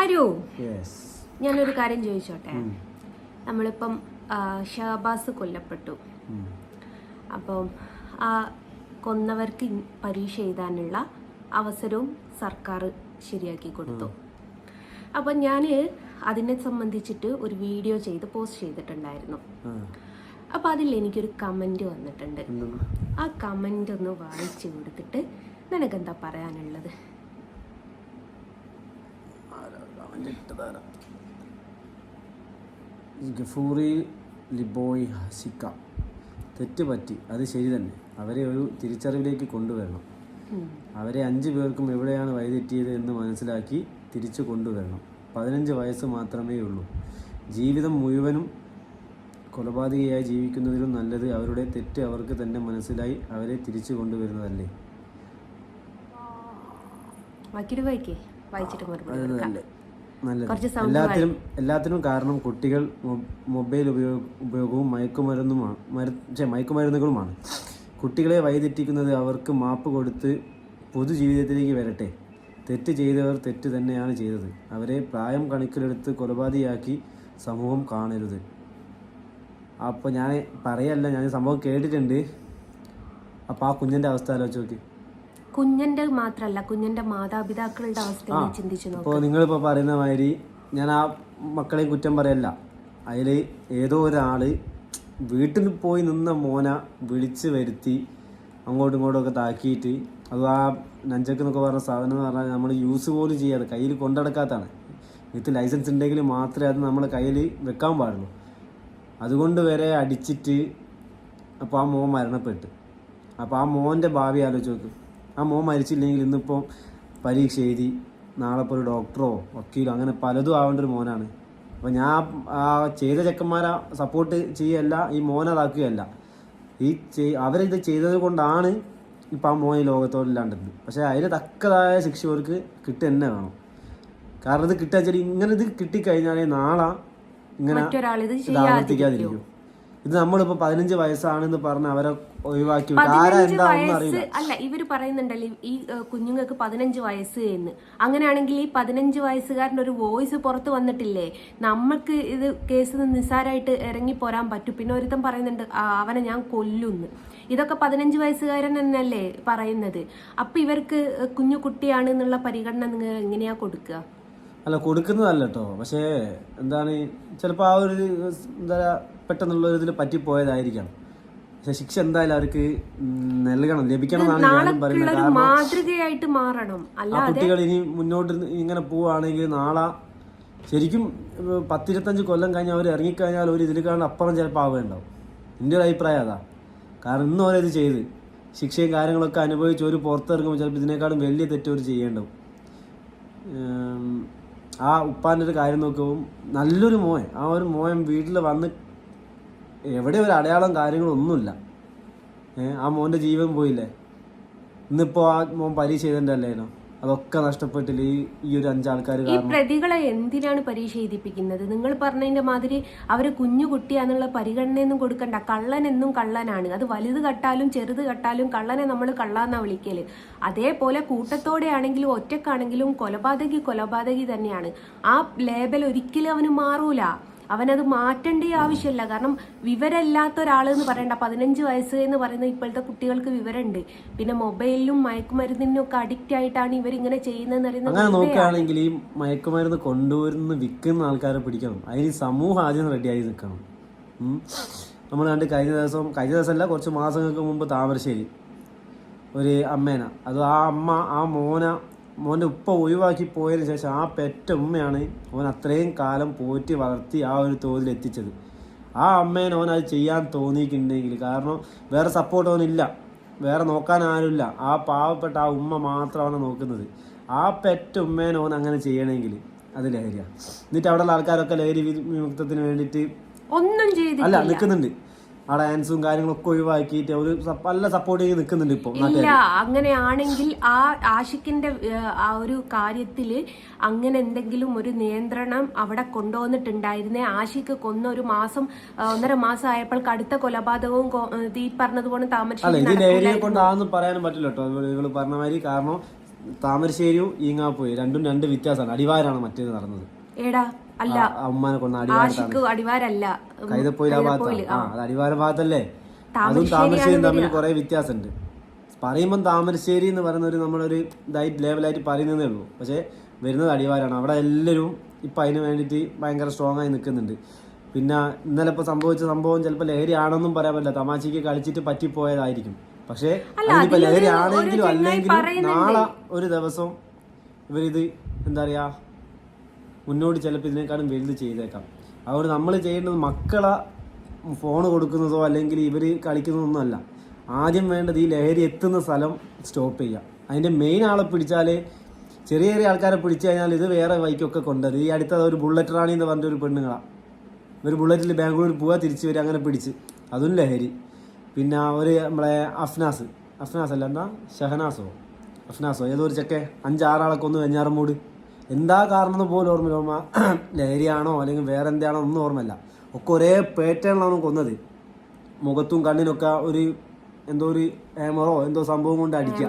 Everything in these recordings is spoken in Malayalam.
അരു. ഞാനൊരു കാര്യം ചോദിച്ചോട്ടെ? നമ്മളിപ്പം ഷഹബാസ് കൊല്ലപ്പെട്ടു. അപ്പം ആ കൊന്നവർക്ക് പരീക്ഷ എഴുതാനുള്ള അവസരവും സർക്കാർ ശരിയാക്കി കൊടുത്തു. അപ്പം ഞാൻ അതിനെ സംബന്ധിച്ചിട്ട് ഒരു വീഡിയോ ചെയ്ത് പോസ്റ്റ് ചെയ്തിട്ടുണ്ടായിരുന്നു. അപ്പം അതിൽ എനിക്കൊരു കമന്റ് വന്നിട്ടുണ്ട്. ആ കമന്റ് ഒന്ന് വായിച്ചു കൊടുത്തിട്ട് നിനക്കെന്താ പറയാനുള്ളത്? ഗഫൂറി ലിബോയ് ഹസിക്ക. തെറ്റ് പറ്റി അത് ശരി തന്നെ. അവരെ ഒരു തിരിച്ചറിവിലേക്ക് കൊണ്ടുവരണം. അവരെ അഞ്ച് പേർക്കും എവിടെയാണ് വഴിതെറ്റിയത് എന്ന് മനസ്സിലാക്കി തിരിച്ചു കൊണ്ടുവരണം. പതിനഞ്ച് വയസ്സ് മാത്രമേ ഉള്ളൂ. ജീവിതം മുഴുവനും കൊലപാതകയായി ജീവിക്കുന്നതിലും നല്ലത് അവരുടെ തെറ്റ് അവർക്ക് തന്നെ മനസ്സിലായി അവരെ തിരിച്ചു കൊണ്ടുവരുന്നതല്ലേ? വായിച്ചിട്ട് വായിക്കേ വായിച്ചിട്ട് മറുപടി കുറച്ച് എല്ലാത്തിനും എല്ലാത്തിനും കാരണം കുട്ടികൾ മൊ- മൊബൈൽ ഉപയോഗ ഉപയോഗവും മയക്കുമരുന്നുമാണ് മരു ഛെ, മയക്കുമരുന്നുകളുമാണ്. കുട്ടികളെ വഴിതെറ്റിക്കുന്നത് അവർക്ക് മാപ്പ് കൊടുത്ത് പൊതുജീവിതത്തിലേക്ക് വരട്ടെ. തെറ്റ് ചെയ്തവർ തെറ്റ് തന്നെയാണ് ചെയ്തത്. അവരെ പ്രായം കണക്കിലെടുത്ത് കൊലപാതകയാക്കി സമൂഹം കാണരുത്. അപ്പോൾ ഞാൻ പറയല്ല ഞാൻ സംഭവം കേട്ടിട്ടുണ്ട്. അപ്പോൾ ആ കുഞ്ഞിന്റെ അവസ്ഥ ആലോചിച്ച് നോക്കി. കുഞ്ഞന്റെ മാത്രല്ല കുഞ്ഞന്റെ മാതാപിതാക്കളുടെ അവസ്ഥ ചിന്തിച്ചു നോക്ക്. ഇപ്പോൾ നിങ്ങളിപ്പോൾ പറയുന്ന മാതിരി ഞാൻ ആ മക്കളെയും കുറ്റം പറയല്ല. അതിൽ ഏതോ ഒരാൾ വീട്ടിൽ പോയി നിന്ന മോന വിളിച്ച് വരുത്തി അങ്ങോട്ടും ഇങ്ങോട്ടും ഒക്കെ താക്കിയിട്ട് അത് ആ നഞ്ചക്ക് എന്നൊക്കെ പറഞ്ഞ സാധനം എന്ന് പറഞ്ഞാൽ നമ്മൾ യൂസ് പോലും ചെയ്യാതെ കയ്യിൽ കൊണ്ടടക്കാത്തതാണ്. വിത്ത് ലൈസൻസ് ഉണ്ടെങ്കിൽ മാത്രമേ അത് നമ്മളെ കയ്യിൽ വെക്കാൻ പാടുള്ളൂ. അതുകൊണ്ട് വരെ അടിച്ചിട്ട് അപ്പോൾ ആ മോൻ മരണപ്പെട്ട്. അപ്പോൾ ആ മോന്റെ ഭാവി ആലോചിച്ച് നോക്ക്. ആ മോൻ മരിച്ചില്ലെങ്കിൽ ഇന്നിപ്പോൾ പരീക്ഷ എഴുതി നാളെ ഇപ്പോൾ ഒരു ഡോക്ടറോ വക്കീലോ അങ്ങനെ പലതും ആവേണ്ട ഒരു മോനാണ്. അപ്പോൾ ഞാൻ ആ ചെയ്ത ചെക്കന്മാരെ സപ്പോർട്ട് ചെയ്യല്ല ഈ മോനതാക്കുകയല്ല ഈ ചെയ് അവരിത് ചെയ്തത് കൊണ്ടാണ് ഇപ്പം ആ മോൻ ഈ ലോകത്തോടില്ലാണ്ടത് പക്ഷേ അതിന് തക്കതായ ശിക്ഷ അവർക്ക് കിട്ടുക തന്നെ വേണം. കാരണം ഇത് കിട്ടുക വെച്ചാൽ ഇങ്ങനെ ഇത് കിട്ടിക്കഴിഞ്ഞാൽ നാളെ ഇങ്ങനെ ഇത് ആവർത്തിക്കാതിരിക്കും. ഇത് നമ്മളിപ്പോ പതിനഞ്ച് വയസ്സാണെന്ന് പറഞ്ഞ് അവരെ ഒഴിവാക്കി ആരാ അറിയില്ല. അല്ല ഇവർ പറയുന്നുണ്ടല്ലോ ഈ കുഞ്ഞുങ്ങൾക്ക് പതിനഞ്ച് വയസ്സ് എന്ന്. അങ്ങനെയാണെങ്കിൽ ഈ പതിനഞ്ച് വയസ്സുകാരന്റെ ഒരു വോയിസ് പുറത്ത് വന്നിട്ടില്ലേ? നമ്മൾക്ക് ഇത് കേസ് നിസ്സാരമായിട്ട് ഇറങ്ങി പോരാൻ പറ്റും. പിന്നെ ഒരുത്തൻ പറയുന്നുണ്ട് അവനെ ഞാൻ കൊല്ലുന്ന്. ഇതൊക്കെ പതിനഞ്ച് വയസ്സുകാരൻ തന്നെയല്ലേ പറയുന്നത്. അപ്പൊ ഇവർക്ക് കുഞ്ഞു കുട്ടിയാണ് എന്നുള്ള പരിഗണന നിങ്ങൾ എങ്ങനെയാ കൊടുക്കുക? അല്ല കൊടുക്കുന്നതല്ല കേട്ടോ പക്ഷേ എന്താണ് ചിലപ്പോൾ ആ ഒരു എന്താ പെട്ടെന്നുള്ള ഒരു ഇതിൽ പറ്റിപ്പോയതായിരിക്കാം പക്ഷെ ശിക്ഷ എന്തായാലും അവർക്ക് നൽകണം. ലഭിക്കണം എന്നാണ് ഞാനും പറയുന്നത്. മാതൃകയായിട്ട് മാറണം. ആ കുട്ടികൾ ഇനി മുന്നോട്ട് ഇങ്ങനെ പോവുകയാണെങ്കിൽ നാളെ ശരിക്കും പത്തിരുപത്തഞ്ച് കൊല്ലം കഴിഞ്ഞ് അവർ ഇറങ്ങിക്കഴിഞ്ഞാൽ ഒരു ഇതിൽ കാണുന്ന അപ്പുറം ചിലപ്പോൾ ആവുകയുണ്ടാവും. എന്റെ ഒരു അഭിപ്രായം അതാ. കാരണം ഇന്നും അവരത് ചെയ്ത് ശിക്ഷയും കാര്യങ്ങളൊക്കെ അനുഭവിച്ച് ഒരു പുറത്തിറങ്ങുമ്പോൾ ചിലപ്പോൾ ഇതിനേക്കാളും വലിയ തെറ്റ് അവർ ചെയ്യേണ്ടാവും. ആ ഉപ്പാന്റെ ഒരു കാര്യം നോക്കുമ്പോൾ നല്ലൊരു മോൻ ആ ഒരു മോൻ വീട്ടിൽ വന്ന് എവിടെ ഒരു അടയാളം കാര്യങ്ങളൊന്നുമില്ല. ആ മോന്റെ ജീവൻ പോയില്ലേ? ഇന്നിപ്പോ ആ മോൻ പരീക്ഷ ചെയ്തതിന്റെ അല്ലേനോ അതൊക്കെ നഷ്ടപ്പെട്ടില്ല ഈ ഈ ഒരു അഞ്ചാൾക്കാർ ഈ പ്രതികളെ എന്തിനാണ് പരീക്ഷ എഴുതിപ്പിക്കുന്നത്? നിങ്ങൾ പറഞ്ഞതിന്റെ മാതിരി അവർ കുഞ്ഞു കുട്ടിയാന്നുള്ള പരിഗണനയൊന്നും കൊടുക്കണ്ട. കള്ളൻ എന്നും കള്ളനാണ്. അത് വലുത് കട്ടാലും ചെറുത് കട്ടാലും കള്ളനെ നമ്മൾ കള്ളാന്നാ വിളിക്കൽ. അതേപോലെ കൂട്ടത്തോടെയാണെങ്കിലും ഒറ്റക്കാണെങ്കിലും കൊലപാതകി കൊലപാതകി തന്നെയാണ്. ആ ലേബൽ ഒരിക്കലും അവന് മാറൂല. അവനത് മാറ്റേണ്ട ആവശ്യമില്ല. കാരണം വിവരമില്ലാത്ത ഒരാൾ എന്ന് പറയണ്ട. പതിനഞ്ച് വയസ്സ് എന്ന് പറയുന്ന ഇപ്പോഴത്തെ കുട്ടികൾക്ക് വിവരമുണ്ട്. പിന്നെ മൊബൈലിലും മയക്കുമരുന്നിനും ഒക്കെ അഡിക്റ്റ് ആയിട്ടാണ് ഇവരിങ്ങനെ ചെയ്യുന്നതെന്ന് അങ്ങനെ പറയുന്നത് നോക്കുകയാണെങ്കിൽ ഈ മയക്കുമരുന്ന് കൊണ്ടുവരുന്ന വിൽക്കുന്ന ആൾക്കാരെ പിടിക്കണം. അതിന് സമൂഹം ആദ്യം റെഡിയായി നിൽക്കണം. നമ്മൾ കണ്ട് കഴിഞ്ഞ ദിവസം കഴിഞ്ഞ ദിവസമല്ല കുറച്ച് മാസങ്ങൾക്ക് മുമ്പ് താമരശ്ശേരി. ഒരു അമ്മേന. അത് ആ അമ്മ ആ മോന മോന്റെ ഉപ്പ ഒഴിവാക്കി പോയതിന് ശേഷം ആ പെറ്റ ഉമ്മയാണ് ഓൻ അത്രയും കാലം പോറ്റി വളർത്തി ആ ഒരു തോതിൽ എത്തിച്ചത്. ആ അമ്മേനെ ഓൻ അത് ചെയ്യാൻ തോന്നിയിട്ടുണ്ടെങ്കിൽ കാരണം വേറെ സപ്പോർട്ട് ഓനില്ല വേറെ നോക്കാൻ ആരുമില്ല ആ പാവപ്പെട്ട ആ ഉമ്മ മാത്രമാണ് നോക്കുന്നത്. ആ പെറ്റ ഉമ്മേനെ ഓൻ അങ്ങനെ ചെയ്യണമെങ്കിൽ അത് ലഹരിയാണ് എന്നിട്ട് അവിടെയുള്ള ആൾക്കാരൊക്കെ ലഹരി വിമുക്തത്തിന് വേണ്ടിയിട്ട് ഒന്നും അല്ല നിൽക്കുന്നുണ്ട്. ആ ഡാൻസും കാര്യങ്ങളൊക്കെ ഒഴിവാക്കിയിട്ട് ഒരു നല്ല സപ്പോർട്ട് ചെയ്ത് നിൽക്കുന്നുണ്ട് ഇപ്പോൾ ഇല്ല അങ്ങനെയാണെങ്കിൽ ആ ആഷിക്കിന്റെ ആ ഒരു കാര്യത്തിൽ അങ്ങനെ എന്തെങ്കിലും ഒരു നിയന്ത്രണം അവിടെ കൊണ്ടുവന്നിട്ടുണ്ടായിരുന്നേ. ആഷിക്ക് കൊന്ന ഒരു മാസം ഒന്നര മാസം ആയപ്പോൾ കടുത്ത കൊലപാതകവും തീ പറഞ്ഞതുപോലെ താമരശ്ശേരി ഇത് ലഹരിയെ കൊണ്ടാണെന്ന് പറയാനും പറ്റില്ല കേട്ടോ നിങ്ങൾ പറഞ്ഞ മാതിരി കാരണം താമരശ്ശേരിയും ഈങ്ങാപ്പോയി രണ്ടും രണ്ട് വ്യത്യാസമാണ്. അടിവാരാണ് മറ്റേത് നടന്നത്. ഏടാ അല്ല. അമ്മാനെ അടിവാരത്താണ്. ആഷിക്ക് അടിവാരല്ല. കൈതപ്പോയിൽ ആ ഭാഗത്താണ് ആ. അത് അടിവാര ഭാഗത്തല്ലേ അതും താമരശ്ശേരിയും തമ്മിൽ കുറെ വ്യത്യാസമുണ്ട്. പറയുമ്പം താമരശ്ശേരി എന്ന് പറയുന്ന ഒരു നമ്മളൊരു ഇതായിട്ട് ലെവലായിട്ട് പറയുന്നതേ ഉള്ളൂ. പക്ഷേ വരുന്നത് അടിവാരാണ്. അവിടെ എല്ലാവരും ഇപ്പം അതിന് വേണ്ടിയിട്ട് ഭയങ്കര സ്ട്രോങ് ആയി നിൽക്കുന്നുണ്ട്. പിന്നെ ഇന്നലെ ഇപ്പോൾ സംഭവിച്ച സംഭവം ചിലപ്പോൾ ലഹരി ആണെന്നും പറയാൻ പറ്റില്ല. തമാശയ്ക്ക് കളിച്ചിട്ട് പറ്റിപ്പോയതായിരിക്കും. പക്ഷേ അതിനിപ്പോൾ ലഹരി ആണെങ്കിലും അല്ലെങ്കിലും നാളെ ഒരു ദിവസം ഇവരിത് എന്താ പറയുക മുന്നോട്ട് ചിലപ്പോൾ ഇതിനേക്കാളും വലുത് ചെയ്തേക്കാം. അതുകൊണ്ട് നമ്മൾ ചെയ്യേണ്ടത് മക്കളെ ഫോൺ കൊടുക്കുന്നതോ അല്ലെങ്കിൽ ഇവർ കളിക്കുന്നതൊന്നും അല്ല. ആദ്യം വേണ്ടത് ഈ ലഹരി എത്തുന്ന സ്ഥലം സ്റ്റോപ്പ് ചെയ്യുക. അതിന്റെ മെയിൻ ആളെ പിടിച്ചാൽ ചെറിയ ചെറിയ ആൾക്കാരെ പിടിച്ചു കഴിഞ്ഞാൽ ഇത് വേറെ വൈക്കൊക്കെ കൊണ്ടത് ഈ അടുത്ത ഒരു ബുള്ളറ്റ് റാണി എന്ന് പറഞ്ഞ ഒരു പെണ്ണുങ്ങളാണ് ഒരു ബുള്ളറ്റിൽ ബാംഗ്ലൂർ പോവുക തിരിച്ചു വരിക അങ്ങനെ പിടിച്ച്. അതും ലഹരി. പിന്നെ ഒരു നമ്മളെ അഫ്നാസ്. അഫ്നാസ് അല്ല എന്താ? ഷഹനാസോ? അഫ്നാസോ? ഏതോ ഒരു ചെക്കെ അഞ്ചാറാളെ കൊന്നു വെഞ്ഞാറമ്മൂട് എന്താ കാരണം എന്ന് പോലും ഓർമ്മയില്ല. ഓർമ്മ ലഹരിയാണോ അല്ലെങ്കിൽ വേറെ എന്താണോ ഒന്നും ഓർമ്മയില്ല. ഒക്കെ ഒരേ പേറ്റേണിലാണ് കൊന്നത്. മുഖത്തും കണ്ണിനൊക്കെ ഒരു എന്തോ ഒരു ഹേമറോ എന്തോ സംഭവം കൊണ്ട് അടിക്കുക.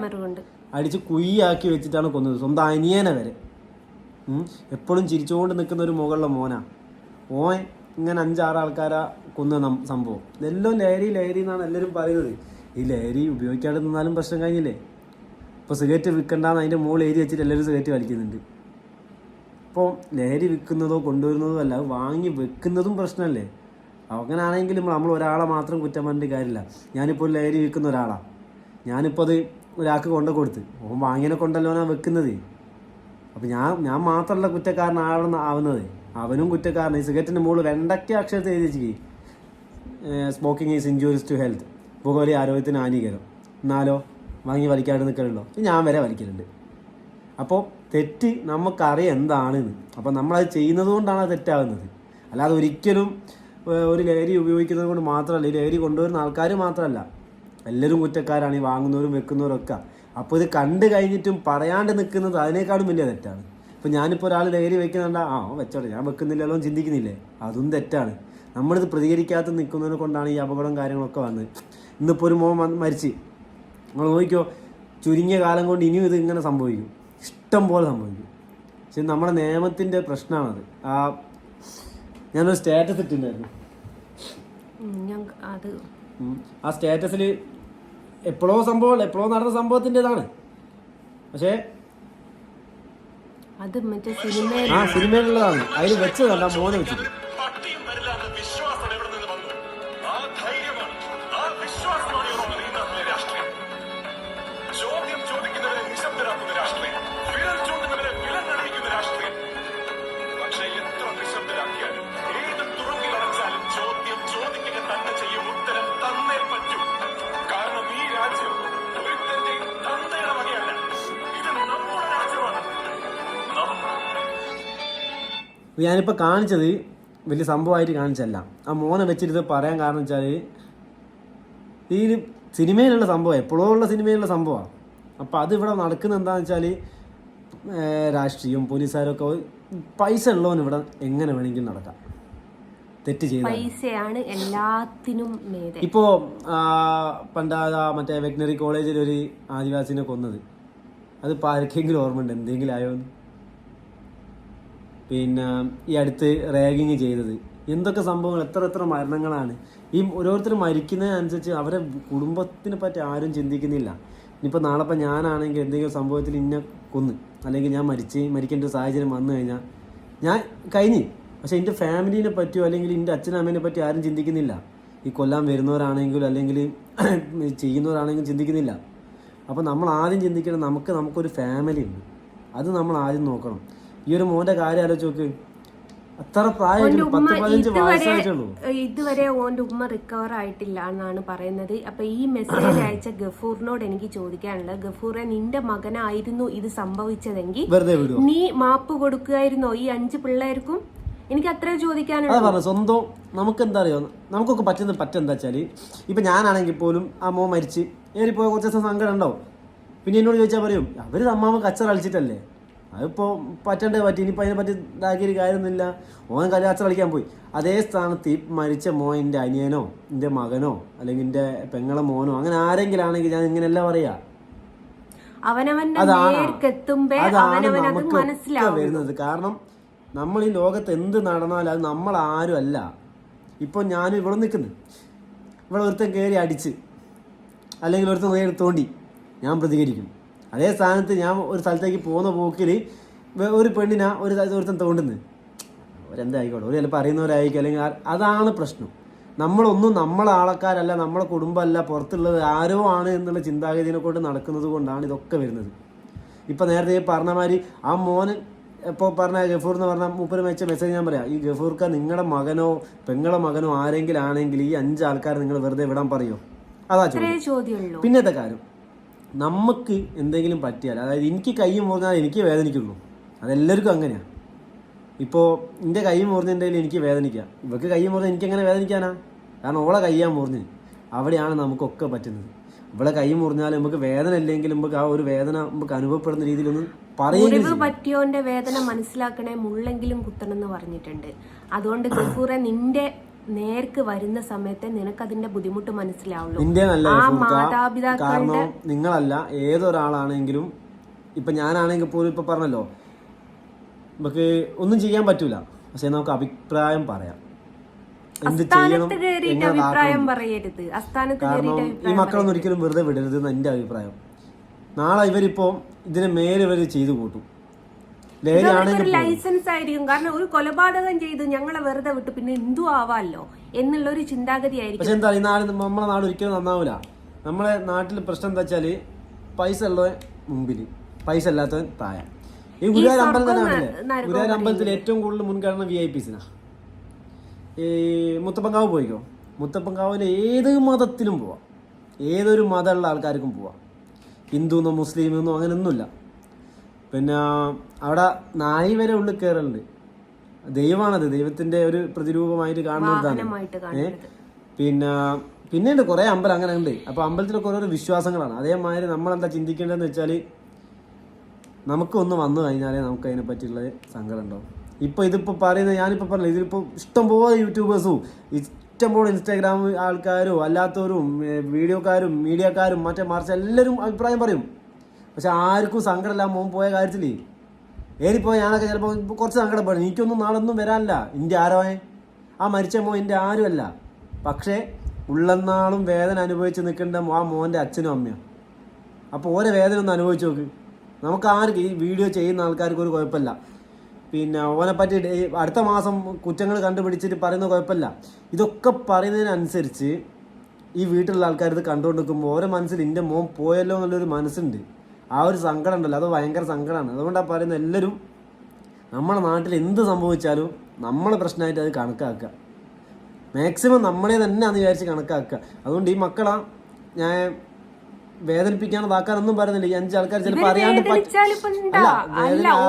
അടിച്ച് കുയ്യാക്കി വെച്ചിട്ടാണ് കൊന്നത്. സ്വന്തം അനിയനെ വരെ. എപ്പോഴും ചിരിച്ചുകൊണ്ട് നിൽക്കുന്ന ഒരു മുകളിലെ മോനാ. ഓൻ ഇങ്ങനെ അഞ്ചാറ് ആൾക്കാരാ കൊന്ന സംഭവം. ഇതെല്ലാം ലഹരി ലഹരി എന്നാണ് എല്ലാവരും പറയുന്നത്. ഈ ലഹരി ഉപയോഗിക്കാതെ നിന്നാലും പ്രശ്നം കഴിഞ്ഞില്ലേ? ഇപ്പോൾ സിഗരറ്റ് വിൽക്കണ്ടെന്ന് അതിന്റെ മുകളിൽ എഴുതി വെച്ചിട്ട് എല്ലാവരും സിഗരറ്റ് വലിക്കുന്നുണ്ട്. ഇപ്പോൾ നേരി വിൽക്കുന്നതോ കൊണ്ടുവരുന്നതോ അല്ല വാങ്ങി വെക്കുന്നതും പ്രശ്നമല്ലേ അങ്ങനാണെങ്കിലും നമ്മൾ ഒരാളെ മാത്രം കുറ്റം പറഞ്ഞിട്ട് കാര്യമില്ല. ഞാനിപ്പോൾ ലഹരി വിൽക്കുന്ന ഒരാളാണ് ഞാനിപ്പോൾ അത് ഒരാൾക്ക് കൊണ്ടു കൊടുത്ത്. ഓൻ വാങ്ങിയനെ കൊണ്ടല്ലോ ഞാൻ വെക്കുന്നത്? അപ്പോൾ ഞാൻ ഞാൻ മാത്രമല്ല കുറ്റക്കാരനാണെന്ന് ആവുന്നത്. അവനും കുറ്റക്കാരൻ ഈ സിഗരറ്റിന്റെ മുകളിൽ വെണ്ടയ്ക്ക് അക്ഷരത്തിൽ എഴുതി വെച്ചിരിക്കും. Smoking is injuries to health പുകവലി ആരോഗ്യത്തിന് ഹാനികരം. എന്നാലോ വാങ്ങി വലിക്കാണ്ട് നിൽക്കലുണ്ടോ? ഞാൻ വരെ വലിക്കലുണ്ട്. അപ്പോൾ തെറ്റ് നമുക്കറിയാം എന്താണെന്ന്. അപ്പോൾ നമ്മളത് ചെയ്യുന്നത് കൊണ്ടാണ് അത് തെറ്റാകുന്നത്. അല്ലാതെ ഒരിക്കലും ഒരു ലഹരി ഉപയോഗിക്കുന്നത് കൊണ്ട് മാത്രമല്ല ഈ ലഹരി കൊണ്ടുവരുന്ന ആൾക്കാർ മാത്രമല്ല എല്ലാവരും കുറ്റക്കാരാണ് ഈ വാങ്ങുന്നവരും വെക്കുന്നവരും ഒക്കെ അപ്പോൾ ഇത് കണ്ടു കഴിഞ്ഞിട്ടും പറയാണ്ട് നിൽക്കുന്നത് അതിനേക്കാളും വലിയ തെറ്റാണ്. ഇപ്പോൾ ഞാനിപ്പോൾ ഒരാൾ ലഹരി വെക്കുന്നുണ്ട് ആ വെച്ചോട്ടെ ഞാൻ വെക്കുന്നില്ലല്ലോ ചിന്തിക്കുന്നില്ലേ? അതും തെറ്റാണ്. നമ്മളിത് പ്രതികരിക്കാത്ത നിൽക്കുന്നതിനെ കൊണ്ടാണ് ഈ അപകടം കാര്യങ്ങളൊക്കെ വന്നത്. ഇന്നിപ്പോൾ ഒരു മോൻ മരിച്ച്. നമ്മൾ നോക്കിക്കോ ചുരുങ്ങിയ കാലം കൊണ്ട് ഇനിയും ഇത് ഇങ്ങനെ സംഭവിക്കും. ഇഷ്ടം പോലെ സംഭവിക്കും. പക്ഷെ നമ്മുടെ നിയമത്തിന്റെ പ്രശ്നമാണത്. ആ ഞാനൊരു സ്റ്റാറ്റസ് ഇട്ടിട്ടുണ്ടായിരുന്നു. ആ സ്റ്റാറ്റസിൽ എപ്പോഴോ സംഭവം എപ്പോഴോ നടന്ന സംഭവത്തിന്റെതാണ്. പക്ഷേ അത് മറ്റേ സിനിമ ആ സിനിമയിലുള്ളതാണ്. അതിൽ വെച്ചതല്ല മോനെ വെച്ചിട്ട് ഞാനിപ്പോൾ കാണിച്ചത് വലിയ സംഭവമായിട്ട് കാണിച്ചല്ല ആ മോനെ വെച്ചിരുത് പറയാൻ കാരണം വെച്ചാൽ ഈ സിനിമയിലുള്ള സംഭവം എപ്പോഴോ ഉള്ള സിനിമയിലുള്ള സംഭവമാണ് അപ്പോൾ അതിവിടെ നടക്കുന്ന എന്താണെന്ന് വെച്ചാൽ രാഷ്ട്രീയം പോലീസുകാരൊക്കെ പൈസ ഉള്ളവൻ ഇവിടെ എങ്ങനെ വേണമെങ്കിലും നടക്കാം. തെറ്റ് ചെയ്ത പൈസയാണ് എല്ലാത്തിനും ഇപ്പോൾ പണ്ട് മറ്റേ വെറ്റിനറി കോളേജിൽ ഒരു ആദിവാസിനെ കൊന്നത്. അത് ഇപ്പോൾ ആർക്കെങ്കിലും ഓർമ്മയുണ്ട്? എന്തെങ്കിലും ആയോ എന്ന്? പിന്നെ ഈ അടുത്ത് റാഗിങ് ചെയ്തത്. എന്തൊക്കെ സംഭവങ്ങൾ എത്ര എത്ര മരണങ്ങളാണ്. ഈ ഓരോരുത്തർ മരിക്കുന്നതിനനുസരിച്ച് അവരെ കുടുംബത്തിനെ പറ്റി ആരും ചിന്തിക്കുന്നില്ല. ഇനിയിപ്പോൾ നാളെ ഇപ്പം ഞാനാണെങ്കിൽ എന്തെങ്കിലും സംഭവത്തിൽ ഇന്ന കൊന്ന് അല്ലെങ്കിൽ ഞാൻ മരിച്ച് മരിക്കേണ്ട ഒരു സാഹചര്യം വന്നു കഴിഞ്ഞാൽ ഞാൻ കഴിഞ്ഞ്. പക്ഷേ എന്റെ ഫാമിലീനെ പറ്റിയോ അല്ലെങ്കിൽ എന്റെ അച്ഛനമ്മേനെ പറ്റി ആരും ചിന്തിക്കുന്നില്ല. ഈ കൊല്ലാൻ വരുന്നവരാണെങ്കിലും അല്ലെങ്കിൽ ചെയ്യുന്നവരാണെങ്കിലും ചിന്തിക്കുന്നില്ല. അപ്പോൾ നമ്മൾ ആദ്യം ചിന്തിക്കണം നമുക്ക് നമുക്കൊരു ഫാമിലി ഉണ്ട്. അത് നമ്മൾ ആദ്യം നോക്കണം. ഈ ഒരു മോന്റെ കാര്യം ആലോചിച്ച് നോക്ക്. അത്ര പ്രായം പത്ത് പതിനഞ്ച് വയസ്സായിട്ടുള്ളൂ. ഇതുവരെ ഓന്റെ ഉമ്മ റിക്കവർ ആയിട്ടില്ല എന്നാണ് പറയുന്നത്. അപ്പൊ ഈ മെസ്സേജ് അയച്ച ഗഫൂറിനോട് എനിക്ക് ചോദിക്കാനുള്ളത്. ഗഫൂറെ നിന്റെ മകനായിരുന്നു ഇത് സംഭവിച്ചതെങ്കിൽ നീ മാപ്പ് കൊടുക്കുകയായിരുന്നോ ഈ അഞ്ച് പിള്ളേർക്കും? എനിക്ക് അത്രേ ചോദിക്കാനുള്ളൂ. അതാ സ്വന്തം നമുക്ക് എന്താ അറിയോ? നമുക്കൊക്കെ പറ്റുന്ന പറ്റെന്താ വെച്ചാൽ ഇപ്പൊ ഞാനാണെങ്കിൽ പോലും ആ മോ മരിച്ച് ഏറിപ്പോയ കുറച്ച് ദിവസം സങ്കടം ഉണ്ടാവും. പിന്നെ എന്നോട് ചോദിച്ചാൽ പറയും അവർ അമ്മാവ് കച്ചറ കളിച്ചിട്ടല്ലേ? അതിപ്പോൾ പറ്റണ്ടേ പറ്റി? ഇനിയിപ്പോൾ അതിനെ പറ്റി ഇതാക്കിയൊരു കാര്യമൊന്നുമില്ല. ഓൻ കലാച്ച കളിക്കാൻ പോയി. അതേ സ്ഥാനത്ത് ഈ മരിച്ച മോൻ എന്റെ അനിയനോ എന്റെ മകനോ അല്ലെങ്കിൽ എന്റെ പെങ്ങളെ മോനോ അങ്ങനെ ആരെങ്കിലും ആണെങ്കിൽ ഞാൻ ഇങ്ങനെയല്ല പറയാ. അവനവന്റെ അതാണ്. നമുക്ക് വരുന്നത്. കാരണം നമ്മൾ ഈ ലോകത്ത് എന്ത് നടന്നാലും അത് നമ്മൾ ആരും അല്ല. ഇപ്പൊ ഞാൻ ഇവിടെ നിൽക്കുന്നു. ഇവിടെ ഒരുത്തൻ കയറി അടിച്ച് അല്ലെങ്കിൽ ഒരുത്തൻ കയറി തോണ്ടി ഞാൻ പ്രതികരിക്കും. അതേ സ്ഥാനത്ത് ഞാൻ ഒരു സ്ഥലത്തേക്ക് പോകുന്ന പോക്കിൽ ഒരു പെണ്ണിനാ ഒരു ഒരുത്തൻ തോണ്ടുന്നത് അവരെന്തായിക്കോട്ടെ ഒരു ചിലപ്പോൾ അറിയുന്നവരായിരിക്കും അല്ലെങ്കിൽ അതാണ് പ്രശ്നം. നമ്മളൊന്നും നമ്മളെ ആൾക്കാരല്ല നമ്മളെ കുടുംബമല്ല പുറത്തുള്ളത് ആരോ ആണ് എന്നുള്ള ചിന്താഗതിനെ കൊണ്ട് നടക്കുന്നത് കൊണ്ടാണ് ഇതൊക്കെ വരുന്നത്. ഇപ്പം നേരത്തെ ഈ പറഞ്ഞ മാതിരി ആ മോന് ഇപ്പോൾ പറഞ്ഞ ഗഫൂർ എന്ന് പറഞ്ഞ മൂപ്പര് വെച്ച മെസ്സേജ് ഞാൻ പറയാം ഈ ഗഫൂർക്ക നിങ്ങളുടെ മകനോ പെങ്ങളെ മകനോ ആരെങ്കിലും ആണെങ്കിൽ ഈ അഞ്ച് ആൾക്കാർ നിങ്ങൾ വെറുതെ വിടാൻ പറയോ? അതാ ചോദ്യം. പിന്നത്തെ കാര്യം നമുക്ക് എന്തെങ്കിലും പറ്റിയാൽ അതായത് എനിക്ക് കൈ മുറിഞ്ഞാൽ എനിക്ക് വേദനിക്കുള്ളൂ. അതെല്ലാവർക്കും അങ്ങനെയാണ് ഇപ്പോൾ എന്റെ കൈ മുറിഞ്ഞിട്ടുണ്ടെങ്കിൽ എനിക്ക് വേദനിക്കാം. ഇവർക്ക് കൈ മുറിഞ്ഞാൽ എനിക്ക് എങ്ങനെ വേദനിക്കാനാ? കാരണം ഓളെ കൈയാണ് മുറിഞ്ഞ് അവിടെയാണ് നമുക്കൊക്കെ പറ്റുന്നത്. ഇവിടെ കൈ മുറിഞ്ഞാൽ നമുക്ക് വേദന ഇല്ലെങ്കിൽ നമുക്ക് ആ ഒരു വേദന നമുക്ക് അനുഭവപ്പെടുന്ന രീതിയിലൊന്നും മുറിവ് പറ്റിയോന്റെ വേദന മനസ്സിലാക്കണേ മുള്ളെങ്കിലും കുത്തണമെന്ന് പറഞ്ഞിട്ടുണ്ട്. അതുകൊണ്ട് ഗഫൂറെ നിന്റെ നേർക്ക് വരുന്ന സമയത്തെ നിനക്ക് അതിന്റെ ബുദ്ധിമുട്ട് മനസ്സിലാവുള്ളൂ. ആ മാതാപിതാക്കളുടെ കാരണം നിങ്ങളല്ല ഏതൊരാളാണെങ്കിലും ഇപ്പൊ ഞാനാണെങ്കിൽ പോലും ഇപ്പൊ പറഞ്ഞല്ലോ നമുക്ക് ഒന്നും ചെയ്യാൻ പറ്റൂല. പക്ഷെ നമുക്ക് അഭിപ്രായം പറയാം. അസ്ഥാനത്ത് കയറിയിട്ട് അഭിപ്രായം ഇതാക്കണം. പറയരുത്. അസ്ഥാനത്ത് കാരണം കയറിയിട്ട് ഈ മക്കളൊന്നും ഒരിക്കലും വെറുതെ വിടരുത് എന്ന് എന്റെ അഭിപ്രായം. നാളെ ഇവരിപ്പോ ഇതിന് മേലെ ഇവർ ചെയ്തു കൂട്ടും. ലൈസൻസ് ആയിരിക്കും. കാരണം ഒരു കൊലപാതകം ചെയ്ത് ഞങ്ങളെ വെറുതെ വിട്ടു. പിന്നെ എന്തു ആവാല്ലോ എന്നുള്ള ഒരു ചിന്താഗതി ആയിരിക്കും പക്ഷെ എന്താ ഈ നാട് നമ്മളെ നാട് ഒരിക്കലും നന്നാവില്ല നമ്മളെ നാട്ടിൽ പ്രശ്നം എന്താ വെച്ചാൽ പൈസ ഉള്ളവൻ മുമ്പിൽ പൈസ ഇല്ലാത്തവൻ താഴെ ഈ ഗുരുവായൂർ അമ്പലം ഗുരുവായൂർ അമ്പലത്തിൽ ഏറ്റവും കൂടുതൽ മുൻഗണന വി ഐ പിസിനാ ഈ മുത്തപ്പങ്കാവ് പോയിക്കോ? മുത്തപ്പങ്കാവിൽ ഏത് മതത്തിലും പോവാം. ഏതൊരു മതമുള്ള ആൾക്കാർക്കും പോവാം. ഹിന്ദു എന്നോ മുസ്ലിം എന്നോ അങ്ങനെയൊന്നുമില്ല. പിന്നെ അവിടെ നായി വരെ ഉള്ളിൽ കയറലുണ്ട് ദൈവമാണത്. ദൈവത്തിന്റെ ഒരു പ്രതിരൂപമായിട്ട് കാണുന്നതാണ് കാണുന്നത്. പിന്നെ പിന്നെയുണ്ട് കുറെ അമ്പലം അങ്ങനെ ഉണ്ട് അപ്പൊ അമ്പലത്തിലൊക്കെ കുറെ വിശ്വാസങ്ങളാണ്. അതേമാതിരി നമ്മൾ എന്താ ചിന്തിക്കേണ്ടതെന്ന് വെച്ചാൽ നമുക്കൊന്ന് വന്നു കഴിഞ്ഞാലേ നമുക്ക് അതിനെ പറ്റിയുള്ള സങ്കടം ഉണ്ടാവും. ഇപ്പൊ ഇതിപ്പോ പറയുന്നത് ഞാനിപ്പോ പറഞ്ഞു ഇതിലിപ്പോ ഇഷ്ടംപോലെ യൂട്യൂബേഴ്സും ഇഷ്ടംപോലെ ഇൻസ്റ്റാഗ്രാം ആൾക്കാരും അല്ലാത്തവരും വീഡിയോക്കാരും മീഡിയക്കാരും മറ്റേ മറിച്ച് എല്ലാവരും അഭിപ്രായം പറയും. പക്ഷെ ആർക്കും സങ്കടമില്ല മോൻ പോയ കാര്യത്തിൽ ഏറിപ്പോയി ഞാനൊക്കെ ചിലപ്പോൾ കുറച്ച് സങ്കടപ്പെടും. എനിക്കൊന്നും നാളൊന്നും വരാനില്ല. എന്റെ ആരോയെ ആ മരിച്ച മോൻ എന്റെ ആരുമല്ല. പക്ഷേ ഉള്ളനാളും വേദന അനുഭവിച്ച് നിൽക്കേണ്ട ആ മോന്റെ അച്ഛനും അമ്മയും. അപ്പോൾ ഓരോ വേദന ഒന്ന് അനുഭവിച്ച് നോക്ക്. നമുക്ക് ആർക്കും ഈ വീഡിയോ ചെയ്യുന്ന ആൾക്കാർക്ക് ഒരു കുഴപ്പമില്ല. പിന്നെ ഓനെ പറ്റി അടുത്ത മാസം കുറ്റങ്ങൾ കണ്ടുപിടിച്ചിട്ട് പറയുന്ന കുഴപ്പമില്ല. ഇതൊക്കെ പറയുന്നതിനനുസരിച്ച് ഈ വീട്ടിലുള്ള ആൾക്കാർ ഇത് കണ്ടുകൊണ്ട് നിൽക്കുമ്പോൾ ഓരോ മനസ്സിൽ എന്റെ മോൻ പോയല്ലോ എന്നുള്ളൊരു മനസ്സുണ്ട്. ആ ഒരു സങ്കടം ഉണ്ടല്ലോ. അത് ഭയങ്കര സങ്കടമാണ്. അതുകൊണ്ടാണ് പറയുന്നത് എല്ലാവരും നമ്മുടെ നാട്ടിൽ എന്ത് സംഭവിച്ചാലും നമ്മളെ പ്രശ്നമായിട്ട് അത് കണക്കാക്കുക. മാക്സിമം നമ്മളെ തന്നെ അത് വിചാരിച്ച് കണക്കാക്കുക. അതുകൊണ്ട് ഈ മക്കളാ ഞാൻ വേദനിപ്പിക്കാനോ ഇതാക്കാനൊന്നും പറയുന്നില്ല. ഈ അഞ്ച് ആൾക്കാർ ചിലപ്പോൾ അറിയാണ്ട്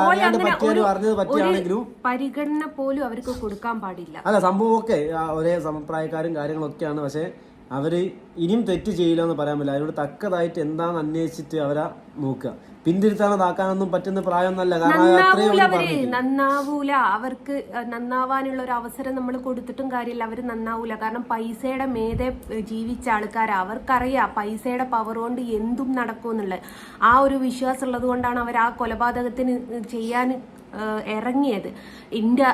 അറിയാണ്ട് പറ്റിയാലും അറിഞ്ഞത് പറ്റുകയാണെങ്കിലും പരിഗണന പോലും അവർക്ക് കൊടുക്കാൻ പാടില്ല. അല്ല സംഭവം ഒക്കെ ഒരേ സമപ്രായക്കാരും കാര്യങ്ങളൊക്കെയാണ്. പക്ഷെ അവർ ഇനിയും തെറ്റ് ചെയ്യില്ല എന്ന് പറയാൻ പറ്റില്ല. അതിനോട് തക്കതായിട്ട് എന്താണെന്ന് അന്വേഷിച്ചിട്ട് അവരെ നോക്കുക. പിന്തിരുത്താനതാക്കാനൊന്നും പറ്റുന്ന പ്രായമൊന്നല്ല. കാരണം നന്നാവൂല അവർക്ക് നന്നാവാനുള്ള ഒരു അവസരം നമ്മൾ കൊടുത്തിട്ടും കാര്യമില്ല. അവർ നന്നാവൂല. കാരണം പൈസയുടെ മേതെ ജീവിച്ച ആൾക്കാർ അവർക്കറിയാം പൈസയുടെ പവർ കൊണ്ട് എന്തും നടക്കുമെന്നുള്ളത്. ആ ഒരു വിശ്വാസം ഉള്ളത് കൊണ്ടാണ് അവർ ആ കൊലപാതകത്തിന് ചെയ്യാൻ ഇറങ്ങിയത്. എന്റെ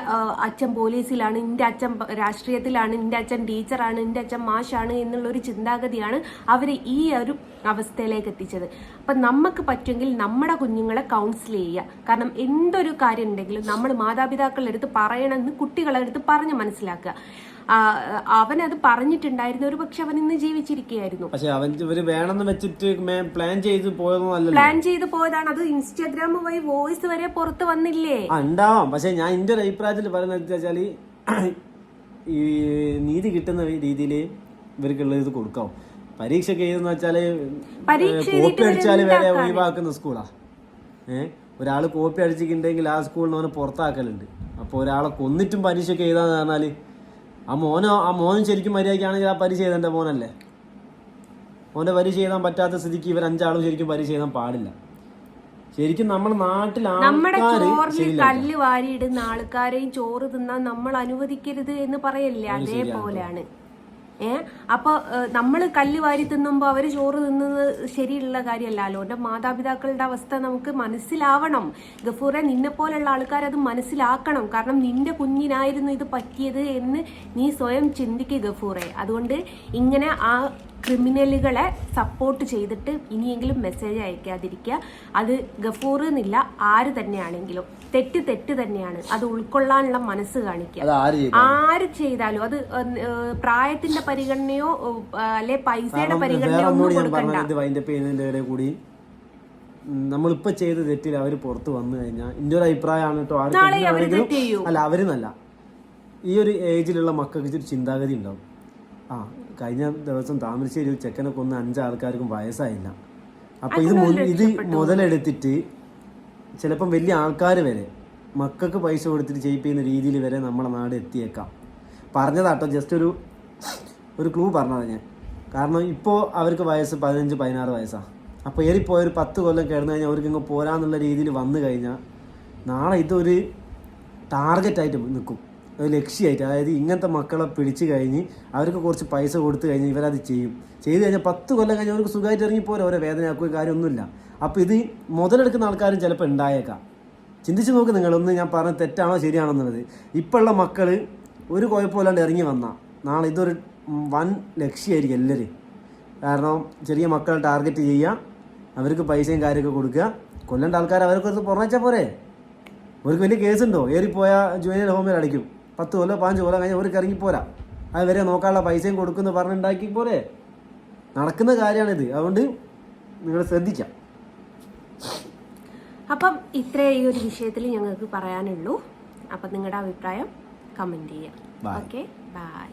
അച്ഛൻ പോലീസിലാണ് എന്റെ അച്ഛൻ രാഷ്ട്രീയത്തിലാണ് എന്റെ അച്ഛൻ ടീച്ചറാണ് എന്റെ അച്ഛൻ മാഷാണ് എന്നുള്ളൊരു ചിന്താഗതിയാണ് അവരെ ഈ ഒരു അവസ്ഥയിലേക്ക് എത്തിച്ചത്. അപ്പം നമുക്ക് പറ്റുമെങ്കിൽ നമ്മുടെ കുഞ്ഞുങ്ങളെ കൗൺസിൽ ചെയ്യുക കാരണം എന്തൊരു കാര്യം ഉണ്ടെങ്കിലും നമ്മൾ മാതാപിതാക്കളുടെ അടുത്ത് പറയണമെന്ന് കുട്ടികളെ അടുത്ത് പറഞ്ഞ് മനസ്സിലാക്കുക. ആ, അത് പറഞ്ഞിട്ടുണ്ടായിരുന്നു. ഒരു പക്ഷെ അവൻ ഇന്ന് ജീവിച്ചിരിക്കുകയായിരുന്നു. പക്ഷെ അവൻ ഇവർ വേണമെന്ന് വെച്ചിട്ട് പ്ലാൻ ചെയ്ത് പോയതല്ല പ്ലാൻ ചെയ്ത് പോയതാണ്. അത് ഇൻസ്റ്റാഗ്രാം വഴി വോയിസ് വരെ പുറത്ത് വന്നില്ലേ? ഉണ്ടാവാം. പക്ഷെ ഞാൻ എന്റെ ഒരു അഭിപ്രായത്തിൽ പറയുന്നത് വെച്ചാൽ ഈ നീതി കിട്ടുന്ന രീതിയിൽ ഇവർക്കുള്ള ഇത് കൊടുക്കാം. പരീക്ഷയ്ക്ക് എഴുതുന്ന വെച്ചാൽ കോപ്പി അടിച്ചാൽ അടിച്ചാൽ വരെ ഇവരെന്താക്കാനാ? ഒഴിവാക്കുന്ന സ്കൂളാ. ഏഹ് ഒരാൾ കോപ്പി അടിച്ചിട്ടുണ്ടെങ്കിൽ ആ സ്കൂളിൽ അവനെ പുറത്താക്കലുണ്ട്. അപ്പോൾ ഒരാളെ കൊന്നിട്ടും പരീക്ഷയ്ക്ക് എഴുതാന്ന് പറഞ്ഞാൽ ആ മോനോ ആ മോനും ശരിക്കും മര്യാദയ്ക്കാണെങ്കിൽ ആ പരീക്ഷ എഴുതേണ്ട മോനല്ലേ? മോന്റെ പരീക്ഷ എഴുതാൻ പറ്റാത്ത സ്ഥിതിക്ക് ഇവർ അഞ്ചാളും ശരിക്കും പരീക്ഷ എഴുതാൻ പാടില്ല. ശരിക്കും നമ്മുടെ നാട്ടിൽ നമ്മുടെ ചോറിൽ കല്ല് വാരിയിടുന്ന ആൾക്കാരെയും ചോറ് തിന്നാൻ നമ്മൾ അനുവദിക്കരുത് എന്ന് പറയല്ലേ? അതേപോലെയാണ്. ഏ? അപ്പൊ നമ്മൾ കല്ല് വാരി തിന്നുമ്പോൾ അവർ ചോറ് തിന്നുന്നത് ശരിയുള്ള കാര്യമല്ലല്ലോ എന്റെ മാതാപിതാക്കളുടെ അവസ്ഥ നമുക്ക് മനസ്സിലാവണം. ഗഫൂറെ നിന്നെ പോലുള്ള ആൾക്കാർ അത് മനസ്സിലാക്കണം. കാരണം നിന്റെ കുഞ്ഞിനായിരുന്നു ഇത് പറ്റിയത് എന്ന് നീ സ്വയം ചിന്തിക്കുക ഗഫൂറെ. അതുകൊണ്ട് ഇങ്ങനെ ആ ക്രിമിനലുകളെ സപ്പോർട്ട് ചെയ്തിട്ട് ഇനിയെങ്കിലും മെസ്സേജ് അയക്കാതിരിക്കുക. അത് ഗഫൂർ എന്നില്ല ആര് തന്നെയാണെങ്കിലും. തെറ്റ് തെറ്റ് തന്നെയാണ്. അത് ഉൾക്കൊള്ളാനുള്ള മനസ്സ് കാണിക്കുക. ആര് ചെയ്തു ആര് ചെയ്താലും അത് പ്രായത്തിന്റെ പരിഗണനയോ അല്ലെ പൈസയുടെ പരിഗണനയോ ഒന്നും കൊടുക്കണ്ട. കൂടി നമ്മളിപ്പോ ചെയ്ത തെറ്റിൽ അവർ പുറത്ത് വന്നു കഴിഞ്ഞാൽ എന്റെ ഒരു അഭിപ്രായമാണ് കേട്ടോ. അല്ല അവരെന്നല്ല. ഈ ഒരു ഏജിലുള്ള മക്കൾക്ക് ഒരു ചിന്താഗതി ഉണ്ടാവും. ആ കഴിഞ്ഞ ദിവസം താമരശ്ശേരി ചെക്കനെ കൊന്ന അഞ്ചാൾക്കാർക്കും വയസ്സായില്ല. അപ്പൊ ഇത് ഇത് മുതലെടുത്തിട്ട് ചിലപ്പം വലിയ ആൾക്കാർ വരെ മക്കൾക്ക് പൈസ കൊടുത്തിട്ട് ചെയ്യിപ്പിക്കുന്ന രീതിയിൽ വരെ നമ്മളെ നാട് എത്തിയേക്കാം. പറഞ്ഞതാട്ടോ ജസ്റ്റ് ഒരു ഒരു ക്ലൂ പറഞ്ഞത് ഞാൻ. കാരണം ഇപ്പോൾ അവർക്ക് വയസ്സ് പതിനഞ്ച് പതിനാറ് വയസ്സാണ് അപ്പോൾ ഏറിപ്പോയ ഒരു പത്ത് കൊല്ലം കിടന്നു കഴിഞ്ഞാൽ അവർക്ക് ഇങ്ങ് പോരാന്നുള്ള രീതിയിൽ വന്നു കഴിഞ്ഞാൽ നാളെ ഇതൊരു ടാർഗറ്റായിട്ട് നിൽക്കും ഒരു ലക്ഷ്യമായിട്ട് അതായത് ഇങ്ങനത്തെ മക്കളെ പിടിച്ചു കഴിഞ്ഞ് അവർക്ക് കുറച്ച് പൈസ കൊടുത്തു കഴിഞ്ഞ് ഇവരത് ചെയ്യും. ചെയ്ത് കഴിഞ്ഞാൽ പത്ത് കൊല്ലം കഴിഞ്ഞ് അവർക്ക് സുഖമായിട്ട് ഇറങ്ങിപ്പോരാ അവരെ വേദനയാക്കുകയും കാര്യമൊന്നുമില്ല. അപ്പോൾ ഇത് മുതലെടുക്കുന്ന ആൾക്കാരും ചിലപ്പോൾ ഉണ്ടായേക്കാം. ചിന്തിച്ച് നോക്ക് നിങ്ങളൊന്ന് ഞാൻ പറഞ്ഞ തെറ്റാണോ ശരിയാണോ എന്നുള്ളത് ഇപ്പോഴുള്ള മക്കൾ ഒരു കുഴപ്പമില്ലാണ്ട് ഇറങ്ങി വന്നാൽ നാളെ ഇതൊരു വൻ ലക്ഷ്യമായിരിക്കും എല്ലാവരും കാരണം ചെറിയ മക്കളെ ടാർഗറ്റ് ചെയ്യുക അവർക്ക് പൈസയും കാര്യമൊക്കെ കൊടുക്കുക. കൊല്ലേണ്ട ആൾക്കാർ അവർക്ക് പുറമേച്ചാൽ പോരെ. അവർക്ക് വലിയ കേസുണ്ടോ? ഏറിപ്പോയ ജുവനൽ ഹോമിൽ അടിക്കും. പത്ത് കൊല്ലോ പതിനഞ്ച് കൊല്ലം കഴിഞ്ഞാൽ അവർക്ക് ഇറങ്ങിപ്പോരാ അത് വരെ നോക്കാനുള്ള പൈസയും കൊടുക്കുമെന്ന് പറഞ്ഞുണ്ടാക്കി പോരെ. നടക്കുന്ന കാര്യമാണിത്. അതുകൊണ്ട് നിങ്ങൾ ശ്രദ്ധിക്കാം. അപ്പം ഇത്രേ ഈ ഒരു വിഷയത്തിൽ ഞങ്ങൾക്ക് പറയാനുള്ളൂ. അപ്പം നിങ്ങളുടെ അഭിപ്രായം കമന്റ് ചെയ്യാം. Okay bye